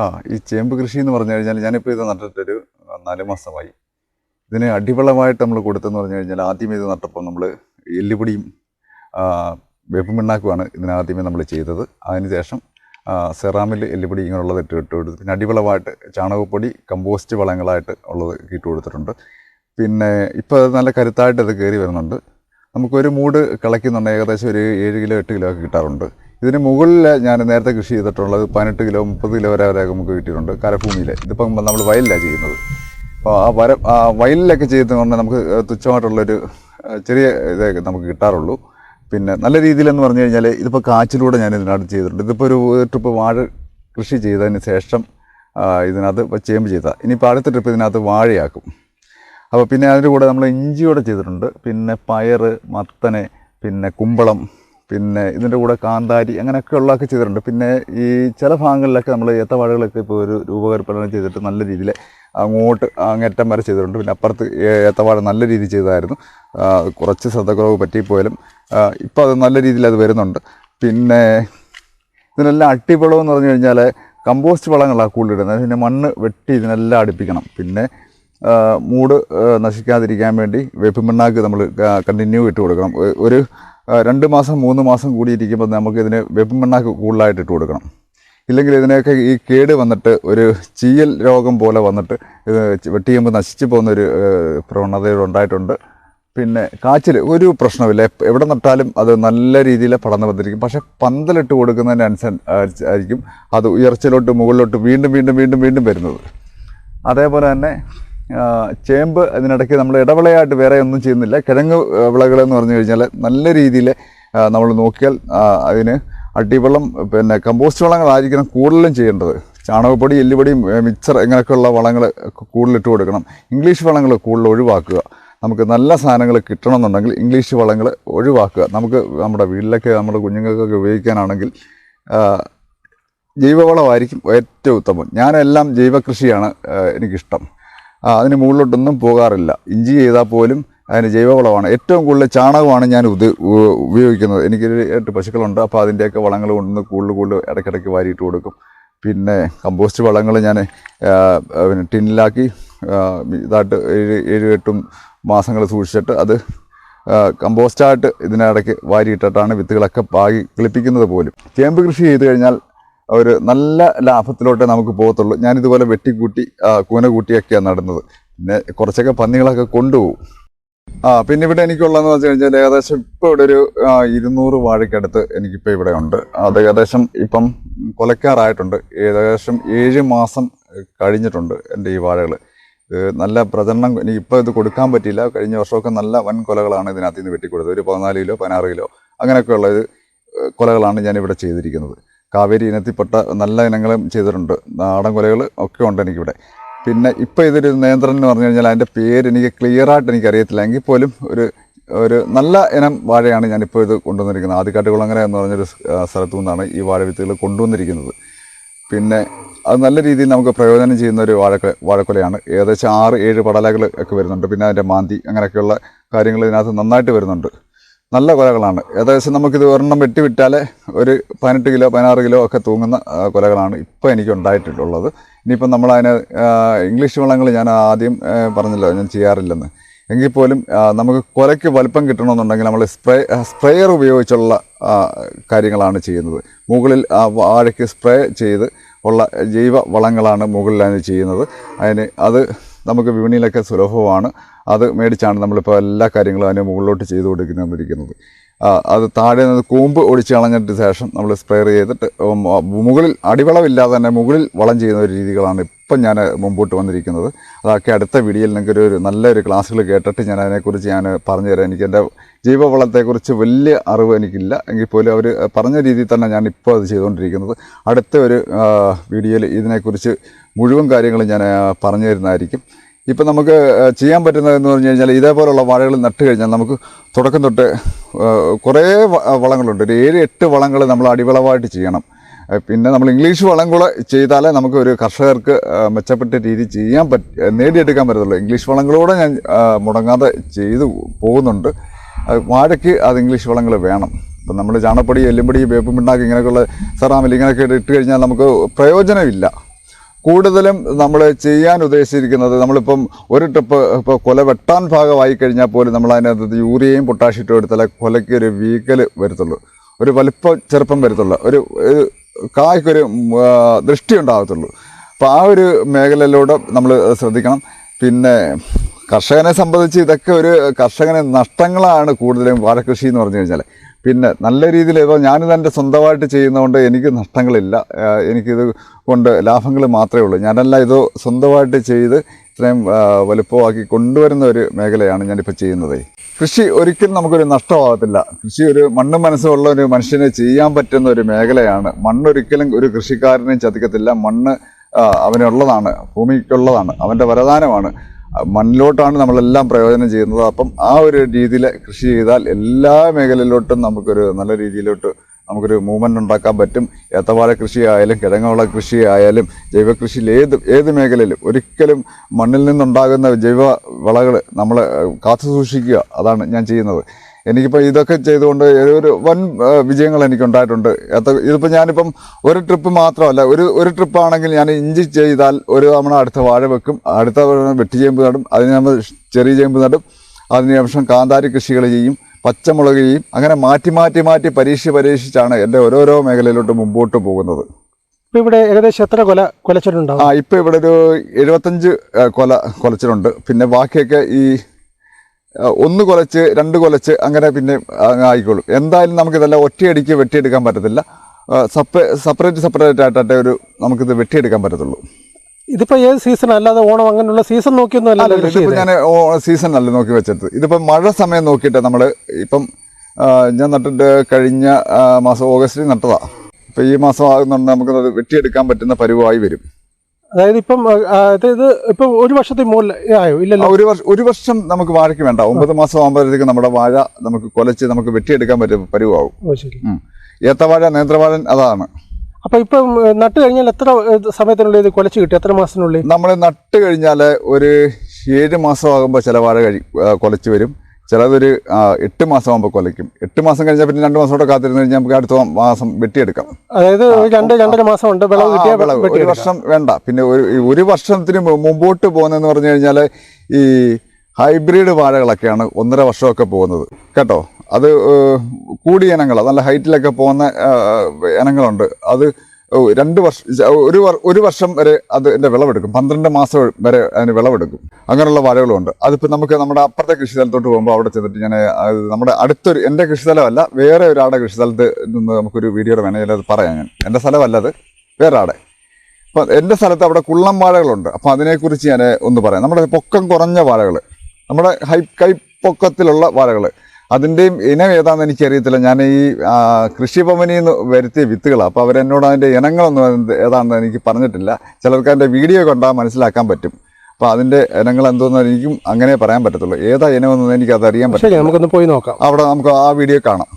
ആ ഈ ചേമ്പ് കൃഷി എന്ന് പറഞ്ഞു കഴിഞ്ഞാൽ ഞാനിപ്പോൾ ഇത് നട്ടിട്ടൊരു നാല് മാസമായി. ഇതിന് അടിവളമായിട്ട് നമ്മൾ കൊടുത്തെന്ന് പറഞ്ഞു കഴിഞ്ഞാൽ ആദ്യമേ ഇത് നട്ടപ്പോൾ നമ്മൾ എല്ലുപൊടിയും ആ, വേപ്പും പിണ്ണാക്കുമാണ് ഇതിനാദ്യമേ നമ്മൾ ചെയ്തത്. അതിനുശേഷം സെറാമിൽ എല്ലുപൊടി ഇങ്ങനെയുള്ളത് ഇട്ട് ഇട്ട് കൊടുത്തു പിന്നെ അടിവളമായിട്ട് ചാണകപ്പൊടി കമ്പോസ്റ്റ് വളങ്ങളായിട്ട് ഉള്ളത് ഇട്ട് കൊടുത്തിട്ടുണ്ട്. പിന്നെ ഇപ്പോൾ നല്ല കരുത്തായിട്ട് അത് കയറി വരുന്നുണ്ട്. നമുക്കൊരു മൂട് കിളയ്ക്കുന്നുണ്ട് ഏകദേശം ഒരു ഏഴ് കിലോ എട്ട് കിലോ ഒക്കെ കിട്ടാറുണ്ട്. ഇതിന് മുകളിൽ ഞാൻ നേരത്തെ കൃഷി ചെയ്തിട്ടുള്ളത് പതിനെട്ട് കിലോ മുപ്പത് കിലോ വരെ വരെ നമുക്ക് കിട്ടിയിട്ടുണ്ട് കരഭൂമിയിൽ ഇതിപ്പം നമ്മൾ വയലിലാണ് ചെയ്യുന്നത്. അപ്പോൾ ആ വര ആ വയലിലൊക്കെ ചെയ്യുന്നതുകൊണ്ട് നമുക്ക് തുച്ഛമായിട്ടുള്ളൊരു ചെറിയ ഇതേ നമുക്ക് കിട്ടാറുള്ളൂ. പിന്നെ നല്ല രീതിയിലെന്ന് പറഞ്ഞു കഴിഞ്ഞാൽ ഇതിപ്പോൾ കാച്ചിലൂടെ ഞാൻ ഇതിനകത്ത് ചെയ്തിട്ടുണ്ട്. ഇതിപ്പോൾ ഒരു ട്രിപ്പ് വാഴ കൃഷി ചെയ്തതിന് ശേഷം ഇതിനകത്ത് ചേമ്പ് ചെയ്താൽ ഇനിയിപ്പോൾ അടുത്ത ട്രിപ്പ് ഇതിനകത്ത് വാഴയാക്കും. അപ്പോൾ പിന്നെ അതിന്റെ കൂടെ നമ്മൾ ഇഞ്ചിയോടെ ചെയ്തിട്ടുണ്ട്. പിന്നെ പയർ മത്തന് പിന്നെ കുമ്പളം പിന്നെ ഇതിന്റെ കൂടെ കാന്താരി അങ്ങനെയൊക്കെ ഉള്ളതൊക്കെ ചെയ്തിട്ടുണ്ട്. പിന്നെ ഈ ചില ഭാഗങ്ങളിലൊക്കെ നമ്മൾ ഏത്തവാഴകളൊക്കെ ഇപ്പോൾ ഒരു രൂപകൽപ്പന ചെയ്തിട്ട് നല്ല രീതിയിൽ അങ്ങോട്ട് അങ്ങേറ്റം വരെ ചെയ്തിട്ടുണ്ട്. പിന്നെ അപ്പുറത്ത് ഏത്തവാഴ നല്ല രീതിയിൽ ചെയ്തായിരുന്നു. കുറച്ച് ശ്രദ്ധക്കുറവ് പറ്റിപ്പോയാലും ഇപ്പോൾ അത് നല്ല രീതിയിൽ അത് വരുന്നുണ്ട്. പിന്നെ ഇതിനെല്ലാം അട്ടിവളം എന്ന് പറഞ്ഞു കഴിഞ്ഞാൽ കമ്പോസ്റ്റ് വളങ്ങളാണ് കൂടുതലിടുന്നത്. പിന്നെ മണ്ണ് വെട്ടി ഇതിനെല്ലാം അടുപ്പിക്കണം. പിന്നെ മൂട് നശിക്കാതിരിക്കാൻ വേണ്ടി വേപ്പിൻ നമ്മൾ കണ്ടിന്യൂ ഇട്ട് കൊടുക്കണം. ഒരു രണ്ട് മാസം മൂന്ന് മാസം കൂടി ഇരിക്കുമ്പോൾ നമുക്ക് ഇതിന് വെപ്പ് കൂടുതലായിട്ട് ഇട്ട് കൊടുക്കണം. ഇല്ലെങ്കിൽ ഇതിനൊക്കെ ഈ കേട് വന്നിട്ട് ഒരു ചീയൽ രോഗം പോലെ വന്നിട്ട് ഇത് വെട്ടിയുമ്പോൾ നശിച്ചു പോകുന്നൊരു പ്രവണത ഉണ്ടായിട്ടുണ്ട്. പിന്നെ കാച്ചിൽ ഒരു പ്രശ്നമില്ല എവിടെ നട്ടാലും അത് നല്ല രീതിയിൽ പടർന്നു വന്നിരിക്കും. പക്ഷേ പന്തലിട്ട് കൊടുക്കുന്നതിന് അനുസരിച്ച് ആയിരിക്കും അത് ഉയർച്ചയിലോട്ട് മുകളിലോട്ട് വീണ്ടും വീണ്ടും വീണ്ടും വീണ്ടും വരുന്നത്. അതേപോലെ തന്നെ ചേമ്പ് അതിനിടയ്ക്ക് നമ്മൾ ഇടവിളയായിട്ട് വേറെ ഒന്നും ചെയ്യുന്നില്ല. കിഴങ്ങ് വിളകളെന്ന് പറഞ്ഞു കഴിഞ്ഞാൽ നല്ല രീതിയിൽ നമ്മൾ നോക്കിയാൽ അതിന് അടിവളം പിന്നെ കമ്പോസ്റ്റ് വളങ്ങളായിരിക്കണം കൂടുതലും ചെയ്യേണ്ടത്. ചാണകപ്പൊടി എല്ലുപൊടി മിക്സർ ഇങ്ങനെയൊക്കെയുള്ള വളങ്ങൾ കൂടുതലിട്ട് കൊടുക്കണം. ഇംഗ്ലീഷ് വളങ്ങൾ കൂടുതൽ ഒഴിവാക്കുക. നമുക്ക് നല്ല സാധനങ്ങൾ കിട്ടണമെന്നുണ്ടെങ്കിൽ ഇംഗ്ലീഷ് വളങ്ങൾ ഒഴിവാക്കുക. നമുക്ക് നമ്മുടെ വീട്ടിലൊക്കെ നമ്മുടെ കുഞ്ഞുങ്ങൾക്കൊക്കെ ഉപയോഗിക്കാനാണെങ്കിൽ ജൈവവളമായിരിക്കും ഏറ്റവും ഉത്തമം. ഞാനെല്ലാം ജൈവകൃഷിയാണ് എനിക്കിഷ്ടം. അതിന് മുകളിലോട്ടൊന്നും പോകാറില്ല. ഇഞ്ചി ചെയ്താൽ പോലും അതിന് ജൈവവളമാണ്. ഏറ്റവും കൂടുതൽ ചാണകമാണ് ഞാൻ ഉത് ഉപയോഗിക്കുന്നത്. എനിക്കൊരു എട്ട് പശുക്കളുണ്ട്. അപ്പോൾ അതിന്റെയൊക്കെ വളങ്ങൾ കൊണ്ടുവന്ന് കൂടുതൽ കൂടുതൽ ഇടയ്ക്കിടയ്ക്ക് വാരിയിട്ട് കൊടുക്കും. പിന്നെ കമ്പോസ്റ്റ് വളങ്ങൾ ഞാൻ പിന്നെ ടിന്നിലാക്കി ഇതായിട്ട് ഏഴ് ഏഴ് എട്ടും മാസങ്ങൾ സൂക്ഷിച്ചിട്ട് അത് കമ്പോസ്റ്റായിട്ട് ഇതിനിടയ്ക്ക് വാരിയിട്ടിട്ടാണ് വിത്തുകളൊക്കെ പാകി കിളിപ്പിക്കുന്നത് പോലും. ചേമ്പ് കൃഷി ചെയ്ത് കഴിഞ്ഞാൽ ഒരു നല്ല ലാഭത്തിലോട്ടേ നമുക്ക് പോകത്തുള്ളൂ. ഞാനിതുപോലെ വെട്ടിക്കൂട്ടി കൂന കൂട്ടിയൊക്കെയാണ് നടുന്നത്. പിന്നെ കുറച്ചൊക്കെ പന്നികളൊക്കെ കൊണ്ടുപോകും. ആ പിന്നെ ഇവിടെ എനിക്കുള്ളതെന്ന് വെച്ച് കഴിഞ്ഞാൽ ഏകദേശം ഇപ്പോൾ ഇവിടെ ഒരു ഇരുന്നൂറ് വാഴയ്ക്കടുത്ത് എനിക്കിപ്പോൾ ഇവിടെ ഉണ്ട്. അത് ഏകദേശം ഇപ്പം കൊലക്കാറായിട്ടുണ്ട്. ഏകദേശം ഏഴ് മാസം കഴിഞ്ഞിട്ടുണ്ട് എന്റെ ഈ വാഴകൾ നല്ല പ്രചരണം എനിക്കിപ്പോൾ ഇത് കൊടുക്കാൻ പറ്റിയില്ല. കഴിഞ്ഞ വർഷമൊക്കെ നല്ല വൻ കൊലകളാണ് ഇതിനകത്ത് നിന്ന് വെട്ടിക്കൊടുത്തത്. ഒരു പതിനാല് കിലോ പതിനാറ് കിലോ അങ്ങനെയൊക്കെയുള്ള കൊലകളാണ് ഞാനിവിടെ ചെയ്തിരിക്കുന്നത്. കാവേരി ഇനത്തിൽപ്പെട്ട നല്ല ഇനങ്ങളും ചെയ്തിട്ടുണ്ട്. നാടൻ കൊലകൾ ഒക്കെ ഉണ്ട് എനിക്കിവിടെ. പിന്നെ ഇപ്പോൾ ഇതൊരു നിയന്ത്രണം എന്ന് പറഞ്ഞു കഴിഞ്ഞാൽ അതിന്റെ പേര് എനിക്ക് ക്ലിയറായിട്ട് എനിക്ക് അറിയത്തില്ല എങ്കിൽ പോലും ഒരു ഒരു നല്ല ഇനം വാഴയാണ് ഞാനിപ്പോൾ ഇത് കൊണ്ടുവന്നിരിക്കുന്നത്. ആദ്യക്കാട്ടുകുളങ്ങര എന്ന് പറഞ്ഞൊരു സ്ഥലത്തു നിന്നാണ് ഈ വാഴ വിത്തുകൾ കൊണ്ടുവന്നിരിക്കുന്നത്. പിന്നെ അത് നല്ല രീതിയിൽ നമുക്ക് പ്രയോജനം ചെയ്യുന്ന ഒരു വാഴക്ക വാഴക്കൊലയാണ്. ഏകദേശം ആറ് ഏഴ് പടലകൾ ഒക്കെ വരുന്നുണ്ട്. പിന്നെ അതിന്റെ മാന്തി അങ്ങനെയൊക്കെയുള്ള കാര്യങ്ങൾ ഇതിനകത്ത് നന്നായിട്ട് വരുന്നുണ്ട്. നല്ല കൊലകളാണ്. ഏകദേശം നമുക്കിത് ഒരെണ്ണം വെട്ടിവിട്ടാൽ ഒരു പതിനെട്ട് കിലോ പതിനാറ് കിലോ ഒക്കെ തൂങ്ങുന്ന കൊലകളാണ് ഇപ്പോൾ എനിക്ക് ഉണ്ടായിട്ടുള്ളത്. ഇനിയിപ്പം നമ്മളതിന് ഇംഗ്ലീഷ് വളങ്ങൾ ഞാൻ ആദ്യം പറഞ്ഞല്ലോ ഞാൻ ചെയ്യാറില്ലെന്ന്. എങ്കിൽ പോലും നമുക്ക് കൊലയ്ക്ക് വലുപ്പം കിട്ടണമെന്നുണ്ടെങ്കിൽ നമ്മൾ സ്പ്രേ സ്പ്രേയർ ഉപയോഗിച്ചുള്ള കാര്യങ്ങളാണ് ചെയ്യുന്നത്. മുകളിൽ വാഴയ്ക്ക് സ്പ്രേ ചെയ്ത് ഉള്ള ജൈവ വളങ്ങളാണ് മുകളിലാണ് ചെയ്യുന്നത്. അതിന് അത് നമുക്ക് വിപണിയിലൊക്കെ സുലഭമാണ്. അത് മേടിച്ചാണ് നമ്മളിപ്പോൾ എല്ലാ കാര്യങ്ങളും അതിന് മുകളിലോട്ട് ചെയ്ത് കൊടുക്കുന്നിരിക്കുന്നത് വന്നിരിക്കുന്നത്. അത് താഴെ നിന്ന് കൂമ്പ് ഒടിച്ച് കളഞ്ഞിട്ട് ശേഷം നമ്മൾ സ്പ്രേ ചെയ്തിട്ട് മുകളിൽ അടിവളമില്ലാതെ തന്നെ മുകളിൽ വളം ചെയ്യുന്ന ഒരു രീതികളാണ് ഇപ്പം ഞാൻ മുമ്പോട്ട് വന്നിരിക്കുന്നത്. അതൊക്കെ അടുത്ത വീഡിയോയിൽ നിങ്ങൾക്ക് ഒരു നല്ലൊരു ക്ലാസ്സുകൾ കേട്ടിട്ട് ഞാൻ അതിനെക്കുറിച്ച് ഞാൻ പറഞ്ഞു പറഞ്ഞുതരാം. എനിക്ക് എന്റെ ജൈവവളത്തെക്കുറിച്ച് വലിയ അറിവ് എനിക്കില്ല. എങ്കിൽ പോലും അവർ പറഞ്ഞ രീതിയിൽ തന്നെ ഞാൻ ഇപ്പോൾ അത് ചെയ്തുകൊണ്ടിരിക്കുന്നത്. അടുത്ത ഒരു വീഡിയോയിൽ ഇതിനെക്കുറിച്ച് മുഴുവൻ കാര്യങ്ങളും ഞാൻ പറഞ്ഞു തരുന്നതായിരിക്കും ഇപ്പം നമുക്ക് ചെയ്യാൻ പറ്റുന്നത് എന്ന് പറഞ്ഞു കഴിഞ്ഞാൽ ഇതേപോലുള്ള വാഴകൾ നട്ട് കഴിഞ്ഞാൽ നമുക്ക് തുടക്കം തൊട്ട് കുറേ വളങ്ങളുണ്ട്. ഒരു ഏഴ് എട്ട് വളങ്ങൾ നമ്മൾ അടിവളമായിട്ട് ചെയ്യണം. പിന്നെ നമ്മൾ ഇംഗ്ലീഷ് വളം കൂടെ ചെയ്താലേ നമുക്ക് ഒരു കർഷകർക്ക് മെച്ചപ്പെട്ട രീതി ചെയ്യാൻ പറ്റ നേടിയെടുക്കാൻ പറ്റത്തുള്ളൂ. ഇംഗ്ലീഷ് വളങ്ങളൂടെ ഞാൻ മുടങ്ങാതെ ചെയ്തു പോകുന്നുണ്ട്. വാഴയ്ക്ക് അത് ഇംഗ്ലീഷ് വളങ്ങൾ വേണം. ഇപ്പം നമ്മൾ ചാണപ്പൊടി എല്ലുംപൊടി വേപ്പും പിണ്ണാക്ക് ഇങ്ങനെയൊക്കെയുള്ള സെറാമിൽ ഇങ്ങനെയൊക്കെ ഇട്ട് കഴിഞ്ഞാൽ നമുക്ക് പ്രയോജനമില്ല. കൂടുതലും നമ്മൾ ചെയ്യാൻ ഉദ്ദേശിച്ചിരിക്കുന്നത് നമ്മളിപ്പം ഒരു ട്രിപ്പ് ഇപ്പോൾ കൊല വെട്ടാൻ ഭാഗമായി കഴിഞ്ഞാൽ പോലും നമ്മൾ അതിനകത്ത് യൂറിയയും പൊട്ടാഷ്യറ്റും എടുത്താലേ കൊലയ്ക്ക് ഒരു വീക്കൽ വരത്തുള്ളൂ. ഒരു വലിപ്പം ചെറുപ്പം വരത്തുള്ളൂ. ഒരു കായ്ക്കൊരു ദൃഷ്ടി ഉണ്ടാകത്തുള്ളൂ. അപ്പോൾ ആ ഒരു മേഖലയിലൂടെ നമ്മൾ ശ്രദ്ധിക്കണം. പിന്നെ കർഷകനെ സംബന്ധിച്ച് ഇതൊക്കെ ഒരു കർഷകന് നഷ്ടങ്ങളാണ് കൂടുതലും വാഴക്കൃഷി എന്ന് പറഞ്ഞു കഴിഞ്ഞാൽ പിന്നെ നല്ല രീതിയിൽ ഏതോ ഞാനിത് എന്റെ സ്വന്തമായിട്ട് ചെയ്യുന്നതുകൊണ്ട് എനിക്ക് നഷ്ടങ്ങളില്ല. എനിക്കിത് കൊണ്ട് ലാഭങ്ങൾ മാത്രമേ ഉള്ളൂ. ഞാനല്ല ഇത് സ്വന്തമായിട്ട് ചെയ്ത് ഇത്രയും വലുപ്പമാക്കി കൊണ്ടുവരുന്ന ഒരു മേഖലയാണ് ഞാനിപ്പോൾ ചെയ്യുന്നത്. കൃഷി ഒരിക്കലും നമുക്കൊരു നഷ്ടമാകത്തില്ല. കൃഷി ഒരു മണ്ണ് മനസ്സുള്ള ഒരു മനുഷ്യന് ചെയ്യാൻ പറ്റുന്ന ഒരു മേഖലയാണ്. മണ്ണൊരിക്കലും ഒരു കൃഷിക്കാരനെയും ചതിക്കത്തില്ല. മണ്ണ് അവനുള്ളതാണ് ഭൂമിക്കുള്ളതാണ് അവന്റെ വരദാനമാണ്. മണ്ണിലോട്ടാണ് നമ്മളെല്ലാം പ്രയോജനം ചെയ്യുന്നത്. അപ്പം ആ ഒരു രീതിയിൽ കൃഷി ചെയ്താൽ എല്ലാ മേഖലയിലോട്ടും നമുക്കൊരു നല്ല രീതിയിലോട്ട് നമുക്കൊരു മൂവ്മെന്റ് ഉണ്ടാക്കാൻ പറ്റും. ഏത്തവാഴ കൃഷി ആയാലും കിഴങ്ങുവള കൃഷി ആയാലും ജൈവകൃഷിയിൽ ഏത് ഏത് മേഖലയിലും ഒരിക്കലും മണ്ണിൽ നിന്നുണ്ടാകുന്ന ജൈവ വിളകൾ നമ്മൾ കാത്തു സൂക്ഷിക്കുക. അതാണ് ഞാൻ ചെയ്യുന്നത്. എനിക്കിപ്പോൾ ഇതൊക്കെ ചെയ്തുകൊണ്ട് ഒരു വൻ വിജയങ്ങൾ എനിക്കുണ്ടായിട്ടുണ്ട്. ഏത്ത ഇതിപ്പോൾ ഞാനിപ്പം ഒരു ട്രിപ്പ് മാത്രമല്ല ഒരു ഒരു ട്രിപ്പാണെങ്കിൽ ഞാൻ ഇഞ്ചി ചെയ്താൽ ഒരു തവണ അടുത്ത വാഴ വെക്കും അടുത്ത തവണ വെട്ടിച്ചേമ്പ് നടും അതിന് നമ്മൾ ചെറിയ ചേമ്പ് നടും അതിന് ശേഷം കാന്താരി കൃഷികൾ ചെയ്യും പച്ചമുളക് ചെയ്യും അങ്ങനെ മാറ്റി മാറ്റി മാറ്റി പരീക്ഷ പരീക്ഷിച്ചാണ് എന്റെ ഓരോരോ മേഖലയിലോട്ട് മുമ്പോട്ട് പോകുന്നത്. ഇപ്പം ഇവിടെ ഏകദേശം എത്ര കൊല കൊലച്ചിട്ടുണ്ടോ ആ ഇപ്പോൾ ഇവിടെ ഒരു എഴുപത്തഞ്ച് കൊല കൊലച്ചിട്ടുണ്ട് പിന്നെ ബാക്കിയൊക്കെ ഈ ഒന്ന് കൊലച്ച് രണ്ട് കൊലച്ച് അങ്ങനെ പിന്നെ ആയിക്കോളും. എന്തായാലും നമുക്കിതെല്ലാം ഒറ്റയടിക്ക് വെട്ടിയെടുക്കാൻ പറ്റത്തില്ല. സപ്പറേ സെപ്പറേറ്റ് സെപ്പറേറ്റ് ആയിട്ടേ ഒരു നമുക്കിത് വെട്ടിയെടുക്കാൻ പറ്റത്തുള്ളൂ. ഇതിപ്പോ ഏത് സീസൺ അല്ലാതെ ഓണം അങ്ങനെയുള്ള സീസൺ നോക്കിയൊന്നും അല്ല, ഞാൻ സീസൺ അല്ല നോക്കി വെച്ചത്. ഇതിപ്പോ മഴ സമയം നോക്കിയിട്ട് നമ്മൾ ഇപ്പം ഞാൻ നട്ടിട്ട് കഴിഞ്ഞ മാസം ഓഗസ്റ്റിൽ നട്ടതാ. ഇപ്പൊ ഈ മാസം ആകുന്നുണ്ട് നമുക്കത് വെട്ടിയെടുക്കാൻ പറ്റുന്ന പരുവായി വരും. അതായത് ഇപ്പം അതായത് ഇപ്പൊ ഒരു വർഷത്തിൽ മുകളിൽ ആയോ? ഇല്ലല്ലോ. ഒരു വർഷം ഒരു വർഷം നമുക്ക് വാഴയ്ക്ക് വേണ്ട. ഒമ്പത് മാസം ആകുമ്പോഴത്തേക്ക് നമ്മുടെ വാഴ നമുക്ക് കൊലച്ച് നമുക്ക് വെട്ടിയെടുക്കാൻ പറ്റും പരിവാകും. ഏത്തവാഴ നേന്ത്രവാഴൻ അതാണ്. അപ്പൊ ഇപ്പം നട്ട് കഴിഞ്ഞാൽ എത്ര സമയത്തിനുള്ളിൽ ഇത് കൊലച്ച് കിട്ടും? എത്ര മാസത്തിനുള്ളിൽ? നമ്മൾ നട്ട് കഴിഞ്ഞാൽ ഒരു ഏഴ് മാസം ആകുമ്പോൾ ചില വാഴ കഴി കൊലച്ച് വരും. ചിലതൊരു എട്ട് മാസം ആകുമ്പോൾ കൊലയ്ക്കും. എട്ട് മാസം കഴിഞ്ഞാൽ പിന്നെ രണ്ട് മാസം കൂടെ കാത്തിരുന്ന് കഴിഞ്ഞാൽ നമുക്ക് അടുത്ത മാസം വെട്ടിയെടുക്കാം. അതായത് ഒരു രണ്ട് രണ്ടര മാസം ഉണ്ട്. വിളവ് ആ, വിളവ്. ഒരു വർഷം വേണ്ട. പിന്നെ ഒരു ഒരു വർഷത്തിന് മുമ്പോട്ട് പോകുന്നതെന്ന് പറഞ്ഞു കഴിഞ്ഞാൽ ഈ ഹൈബ്രിഡ് വാഴകളൊക്കെയാണ് ഒന്നര വർഷമൊക്കെ പോകുന്നത്. കേട്ടോ? അത് കൂടിയ ഇനങ്ങൾ നല്ല ഹൈറ്റിലൊക്കെ പോകുന്ന ഇനങ്ങളുണ്ട്. അത് രണ്ട് വർഷം ഒരു ഒരു വർഷം വരെ അത് എന്റെ വിളവെടുക്കും. പന്ത്രണ്ട് മാസം വരെ അതിന് വിളവെടുക്കും. അങ്ങനെയുള്ള വാഴകളുണ്ട്. അതിപ്പോൾ നമുക്ക് നമ്മുടെ അപ്പുറത്തെ കൃഷി സ്ഥലത്തോട്ട് പോകുമ്പോൾ അവിടെ ചെന്നിട്ട് ഞാൻ നമ്മുടെ അടുത്തൊരു എന്റെ കൃഷി സ്ഥലമല്ല വേറെ ഒരാളുടെ കൃഷി സ്ഥലത്ത് നിന്ന് നമുക്കൊരു വീഡിയോയുടെ വേണമെങ്കിൽ അത് പറയാം ഞാൻ. എന്റെ സ്ഥലമല്ല അത് വേറെ ആടെ അപ്പം എന്റെ സ്ഥലത്ത് അവിടെ കുള്ളം വാഴകളുണ്ട്. അപ്പോൾ അതിനെക്കുറിച്ച് ഞാൻ ഒന്ന് പറയാം. നമ്മുടെ പൊക്കം കുറഞ്ഞ വാഴകൾ നമ്മുടെ ഹൈ കൈപ്പൊക്കത്തിലുള്ള വാഴകൾ അതിന്റെയും ഇനം ഏതാണെന്ന് എനിക്കറിയത്തില്ല. ഞാൻ ഈ കൃഷി കൃഷിഭവനിൽ നിന്ന് വരുത്തിയ വിത്തുകൾ അപ്പോൾ അവരെന്നോട് അതിന്റെ ഇനങ്ങളൊന്നും ഏതാണെന്ന് എനിക്ക് പറഞ്ഞിട്ടില്ല. ചിലർക്ക് അതിന്റെ വീഡിയോ കണ്ടാൽ മനസ്സിലാക്കാൻ പറ്റും. അപ്പോൾ അതിന്റെ ഇനങ്ങൾ എന്തോന്ന് എനിക്കും അങ്ങനെ പറയാൻ പറ്റത്തുള്ളൂ. ഏതാ ഇനമെന്ന് എനിക്കത് അറിയാൻ പറ്റും ശരി നമുക്കൊന്ന് പോയി നോക്കാം. അവിടെ നമുക്ക് ആ വീഡിയോ കാണാം.